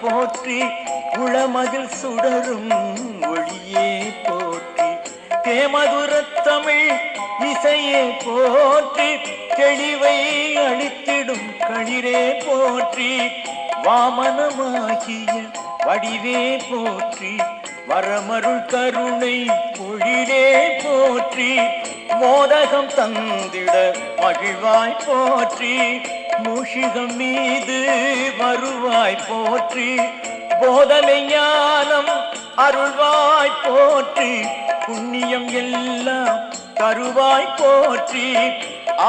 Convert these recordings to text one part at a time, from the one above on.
போற்றி உளமதில் சுடரும் ஒளியே போற்றி. தேமதுரத் தமிழ் இசையே போற்றி தெளிவை அளித்திடும் களிரே போற்றி. வாமனமாகிய வடிவே போற்றி வரமருள் கருணை பொழிலே போற்றி. மோதகம் தந்திட மகிழ்வாய் போற்றி. மூஷிகம் மீது வருவாய் போற்றி போதனை ஞானம் அருள்வாய் போற்றி புண்ணியம் எல்லாம் தருவாய் போற்றி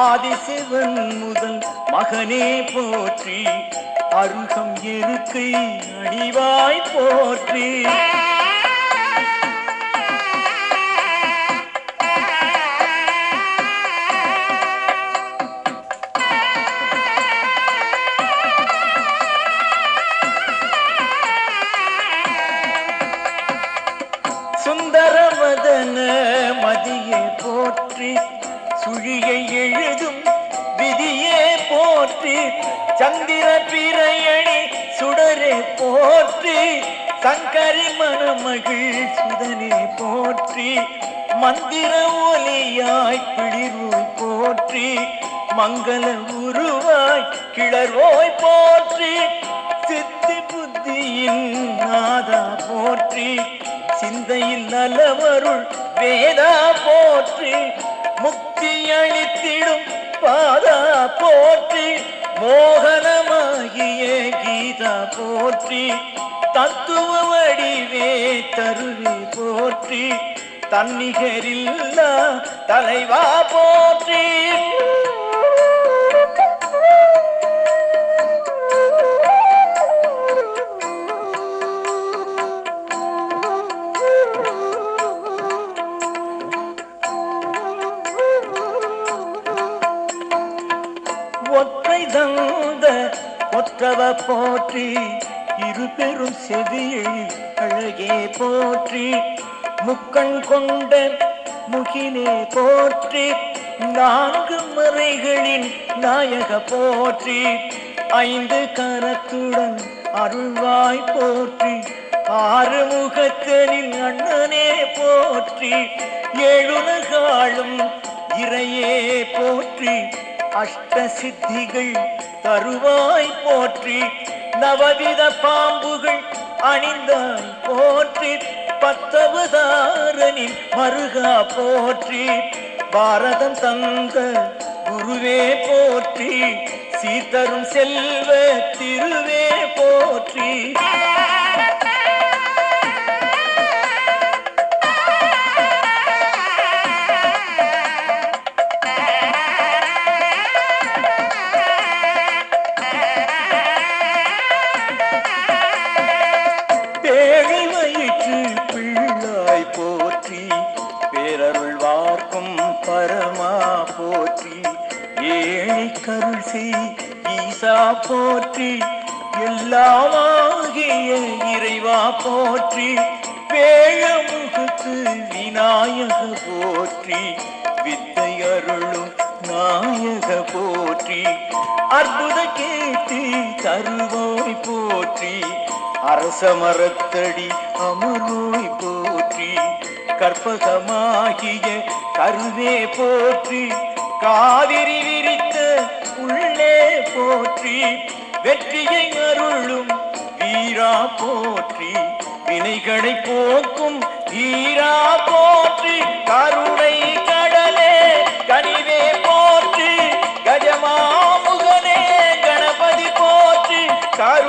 ஆதிசிவன் முதல் மகனே போற்றி அருகம் இருக்கை அடிவாய் போற்றி. சுந்தரவதன மதியை போற்றி சுழியை எழுதும் விதியே போற்றி சந்திர பிறையணி சுடரே போற்றி சங்கரி மணமகிழ் சுதனே போற்றி மந்திர ஒலியாய் பிளிர்வோய் போற்றி மங்கள உருவாய் கிளர்வோய் போற்றி சித்தி புத்தியின் நாதா போற்றி சிந்தையில் நலவருள் வேதா போற்றி முக்தி அளித்திடும் பாதா போற்றி மோகனமாகிய கீதா போற்றி தத்துவ வடிவே தருவி போற்றி தன்னிகரில்லா தலைவா போ ஒற்றை தந்த ஒற்றவ போற்றி இரு பெரும் செவியில் அழகே போற்றி. முக்கண் கொண்ட முகிலே போற்றி நான்கு மறைகளின் நாயக போற்றி. ஐந்து கரத்துடன் அருள்வாய் போற்றி ஆறு முகத்தனின் அண்ணனே போற்றி. ஏழுலகாளும் இறையே போற்றி. அஷ்ட சித்திகள் தருவாய் போற்றி நவவித பாம்புகள் அணிந்தாய் போற்றி பத்தவதாரனின் மருகா போற்றி பாரதம் தந்த குருவே போற்றி சீதரும் செல்வ திருவே போற்றி. கருள் செய் ஈசா போற்றி எல்லாமாகிய இறைவா போற்றி வேழமுகத்து விநாயக போற்றி வித்தை அருளும் நாயக போற்றி அற்புத கேட்டி தருவோய் போற்றி அரச மரத்தடி அமர்வோய் போற்றி கற்பகமாகிய கருவே போற்றி காவிரி போற்றி வெற்றியை அருளும் வீரா போற்றி. வினைகளை போக்கும் வீரா போற்றி. கருணை கடலே கனிவே போற்றி. கஜமாமுகனே கணபதி போற்றி. கரு